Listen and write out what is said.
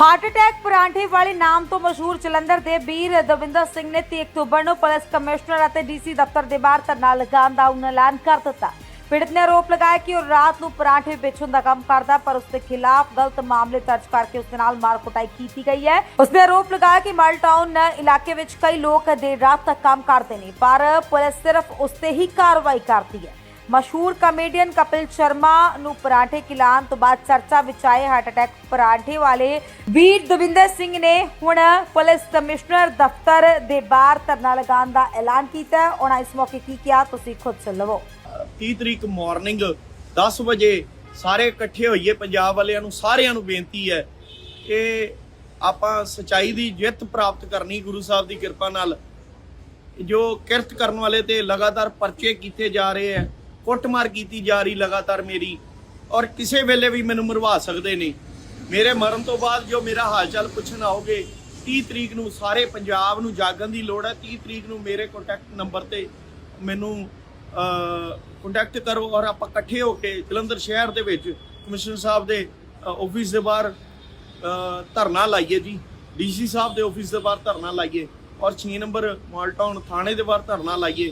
Heart attack ਪਰਾਂਠੇ ਵਾਲੇ ਨਾਮ ਤੋਂ ਮਸ਼ਹੂਰ ਜਲੰਧਰ ਦੇ ਵੀਰ ਦਵਿੰਦਰ ਸਿੰਘ ਨੇ 30 ਅਕਤੂਬਰ ਨੂੰ ਪੁਲਿਸ ਕਮਿਸ਼ਨਰ ਅਤੇ ਡੀਸੀ ਦਫ਼ਤਰ ਦੇ ਬਾਹਰ ਧਰਨਾ ਲਗਾਉਣ ਦਾ ਉਹਨਾਂ ਐਲਾਨ ਕਰ ਦਿੱਤਾ। ਪੀੜਤ ਨੇ ਆਰੋਪ ਲਗਾਇਆ ਕਿ ਉਹ ਰਾਤ ਨੂੰ ਪਰਾਂਠੇ ਵੇਚਣ ਦਾ ਕੰਮ ਕਰਦਾ, ਪਰ ਉਸ ਦੇ ਖਿਲਾਫ ਗਲਤ ਮਾਮਲੇ ਦਰਜ ਕਰਕੇ ਉਸ ਦੇ ਨਾਲ ਮਾਰ ਕੁਟਾਈ ਕੀਤੀ ਗਈ ਹੈ। ਉਸ ਨੇ ਆਰੋਪ ਲਗਾਇਆ ਕਿ ਮਾਲਟਾਊਨ ਇਲਾਕੇ ਵਿੱਚ ਕਈ ਲੋਕ ਦੇਰ ਰਾਤ ਤੱਕ ਕੰਮ ਕਰਦੇ ਨੇ, ਪਰ ਪੁਲਿਸ ਸਿਰਫ ਉਸ ਤੇ ਹੀ ਕਾਰਵਾਈ ਕਰਦੀ ਹੈ। ਮਸ਼ਹੂਰ ਕਾਮੇਡੀਅਨ ਕਪਿਲ ਸ਼ਰਮਾ ਨੂੰ ਪਰਾਂਠੇ ਖਿਲਾਉਣ ਤੋਂ ਬਾਅਦ ਚਰਚਾ ਵਿੱਚ ਆਏ ਹਾਰਟ ਅਟੈਕ ਪਰਾਂਠੇ ਵਾਲੇ ਵੀਰ ਦਵਿੰਦਰ ਸਿੰਘ ਨੇ ਹੁਣ ਪੁਲਿਸ ਕਮਿਸ਼ਨਰ ਦਫ਼ਤਰ ਦੇ ਬਾਹਰ ਧਰਨਾ ਲਗਾਉਣ ਦਾ ਐਲਾਨ ਕੀਤਾ। ਹੈ ਉਹਨਾਂ ਇਸ ਮੌਕੇ ਕੀ ਕਿਹਾ, ਤੁਸੀਂ ਖੁਦ ਸੁਣ ਲਵੋ। 30 ਤਰੀਕ ਮਾਰਨਿੰਗ 10 ਵਜੇ ਸਾਰੇ ਇਕੱਠੇ ਹੋਈਏ, ਪੰਜਾਬ ਵਾਲਿਆਂ ਨੂੰ ਸਾਰਿਆਂ ਨੂੰ ਬੇਨਤੀ ਹੈ ਕਿ ਆਪਾਂ ਸਚਾਈ ਦੀ ਜਿੱਤ ਪ੍ਰਾਪਤ ਕਰਨੀ, ਗੁਰੂ ਸਾਹਿਬ ਦੀ ਕਿਰਪਾ ਨਾਲ ਜੋ ਕਿਰਤ ਕਰਨ ਵਾਲੇ ਤੇ ਲਗਾਤਾਰ ਪਰਚੇ ਕੀਤੇ ਜਾ ਰਹੇ ਹੈ ਕੁੱਟਮਾਰ ਕੀਤੀ ਜਾ ਰਹੀ ਲਗਾਤਾਰ ਮੇਰੀ ਔਰ ਕਿਸੇ ਵੇਲੇ ਵੀ ਮੈਨੂੰ ਮਰਵਾ ਸਕਦੇ ਨੇ। ਮੇਰੇ ਮਰਨ ਤੋਂ ਬਾਅਦ ਜੋ ਮੇਰਾ ਹਾਲ ਚਾਲ ਪੁੱਛਣ ਆਓਗੇ 30 ਤਰੀਕ ਨੂੰ ਸਾਰੇ ਪੰਜਾਬ ਨੂੰ ਜਾਗਣ ਦੀ ਲੋੜ ਹੈ। 30 ਤਰੀਕ ਨੂੰ ਮੇਰੇ ਕੰਟੈਕਟ ਨੰਬਰ ਤੇ ਮੈਨੂੰ ਕੰਟੈਕਟ ਕਰੋ ਔਰ ਆਪਾਂ ਇਕੱਠੇ ਹੋ ਕੇ ਜਲੰਧਰ ਸ਼ਹਿਰ ਦੇ ਵਿੱਚ ਕਮਿਸ਼ਨਰ ਸਾਹਿਬ ਦੇ ਆਫਿਸ ਦੇ ਬਾਹਰ ਧਰਨਾ ਲਾਈਏ ਜੀ। ਡੀਸੀ ਸਾਹਿਬ ਦੇ ਆਫਿਸ ਦੇ ਬਾਹਰ ਧਰਨਾ ਲਾਈਏ ਔਰ 6 ਨੰਬਰ ਮਾਲਟਾਊਨ ਥਾਣੇ ਦੇ ਬਾਹਰ ਧਰਨਾ ਲਾਈਏ।